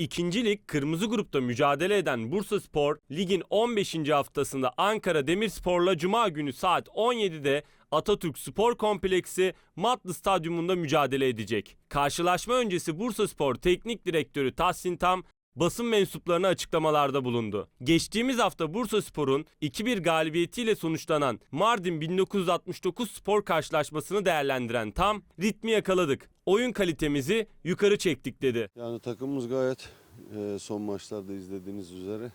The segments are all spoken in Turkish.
İkinci lig kırmızı grupta mücadele eden Bursa Spor, ligin 15. haftasında Ankara Demirspor'la Cuma günü saat 17'de Atatürk Spor Kompleksi Matlı Stadyumunda mücadele edecek. Karşılaşma öncesi Bursa Spor Teknik Direktörü Tahsin Tam basın mensuplarına açıklamalarda bulundu. Geçtiğimiz hafta Bursa Spor'un 2-1 galibiyetiyle sonuçlanan Mardin 1969 spor karşılaşmasını değerlendiren Tam, ritmi yakaladık, oyun kalitemizi yukarı çektik dedi. Yani takımımız gayet e, son maçlarda izlediğiniz üzere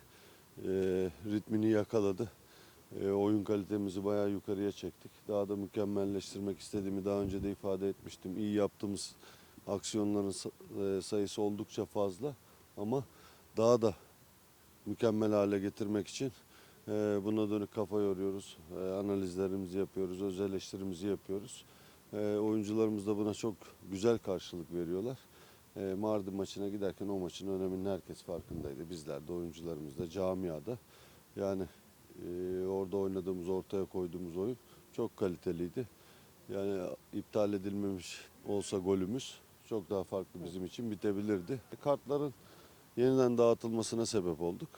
e, ritmini yakaladı. E, oyun kalitemizi bayağı yukarıya çektik. Daha da mükemmelleştirmek istediğimi daha önce de ifade etmiştim. İyi yaptığımız aksiyonların e, sayısı oldukça fazla ama daha da mükemmel hale getirmek için e, buna dönük kafa yoruyoruz. E, analizlerimizi yapıyoruz, öz eleştirimizi yapıyoruz. E, oyuncularımız da buna çok güzel karşılık veriyorlar. Mardin maçına giderken o maçın öneminin herkes farkındaydı. Bizler de oyuncularımız da camiada. Yani orada oynadığımız, ortaya koyduğumuz oyun çok kaliteliydi. Yani iptal edilmemiş olsa golümüz çok daha farklı bizim için bitebilirdi. Kartların yeniden dağıtılmasına sebep olduk.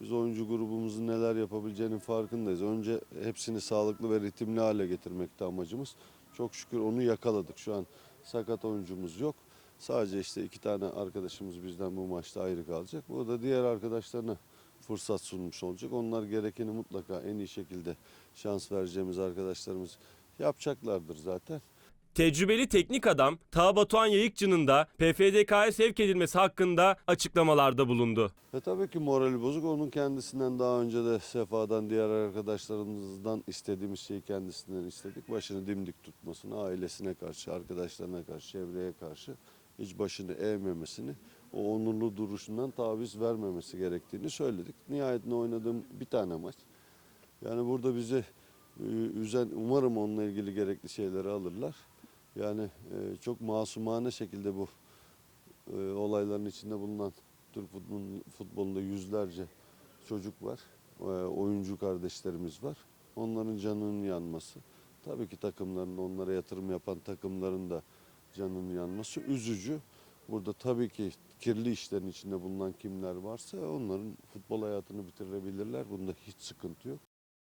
Biz oyuncu grubumuzun neler yapabileceğinin farkındayız. Önce hepsini sağlıklı ve ritimli hale getirmekti amacımız. Çok şükür onu yakaladık. Şu an sakat oyuncumuz yok. Sadece işte iki tane arkadaşımız bizden bu maçta ayrı kalacak. Bu da diğer arkadaşlarına fırsat sunmuş olacak. Onlar gerekeni mutlaka en iyi şekilde şans vereceğimiz arkadaşlarımız yapacaklardır zaten. Tecrübeli teknik adam Taha Batuhan Yayıkçı'nın da PFDK'ya sevk edilmesi hakkında açıklamalarda bulundu. Ve tabii ki morali bozuk. Onun kendisinden daha önce de Sefa'dan diğer arkadaşlarımızdan istediğimiz şeyi kendisinden istedik. Başını dimdik tutmasını, ailesine karşı, arkadaşlarına karşı, çevreye karşı hiç başını eğmemesini, o onurlu duruşundan taviz vermemesi gerektiğini söyledik. Nihayetinde oynadığım bir tane maç. Yani burada bizi e, üzen, umarım onunla ilgili gerekli şeyleri alırlar. Yani e, çok masumane şekilde bu e, olayların içinde bulunan Türk futbol- futbolunda yüzlerce çocuk var. E, oyuncu kardeşlerimiz var. Onların canının yanması. Tabii ki takımların, onlara yatırım yapan takımların da canının yanması üzücü. Burada tabii ki kirli işlerin içinde bulunan kimler varsa onların futbol hayatını bitirebilirler. Bunda hiç sıkıntı yok.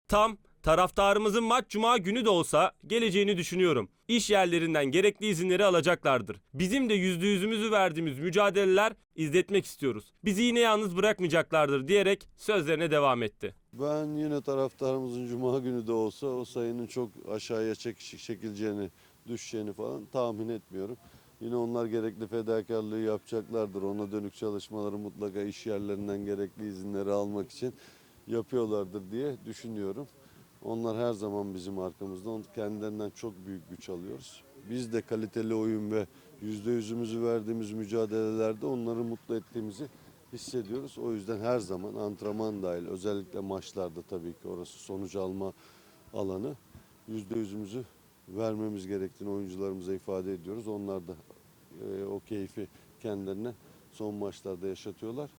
Tam taraftarımızın maç cuma günü de olsa geleceğini düşünüyorum. İş yerlerinden gerekli izinleri alacaklardır. Bizim de yüzde yüzümüzü verdiğimiz mücadeleler izletmek istiyoruz. Bizi yine yalnız bırakmayacaklardır diyerek sözlerine devam etti. Ben yine taraftarımızın cuma günü de olsa o sayının çok aşağıya çek- çekileceğini, düşeceğini falan tahmin etmiyorum. Yine onlar gerekli fedakarlığı yapacaklardır. Ona dönük çalışmaları mutlaka iş yerlerinden gerekli izinleri almak için yapıyorlardır diye düşünüyorum. Onlar her zaman bizim arkamızda. Kendilerinden çok büyük güç alıyoruz. Biz de kaliteli oyun ve yüzde yüzümüzü verdiğimiz mücadelelerde onları mutlu ettiğimizi hissediyoruz. O yüzden her zaman antrenman dahil özellikle maçlarda tabii ki orası sonuç alma alanı yüzde yüzümüzü vermemiz gerektiğini oyuncularımıza ifade ediyoruz. Onlar da e, o keyfi kendilerine son maçlarda yaşatıyorlar.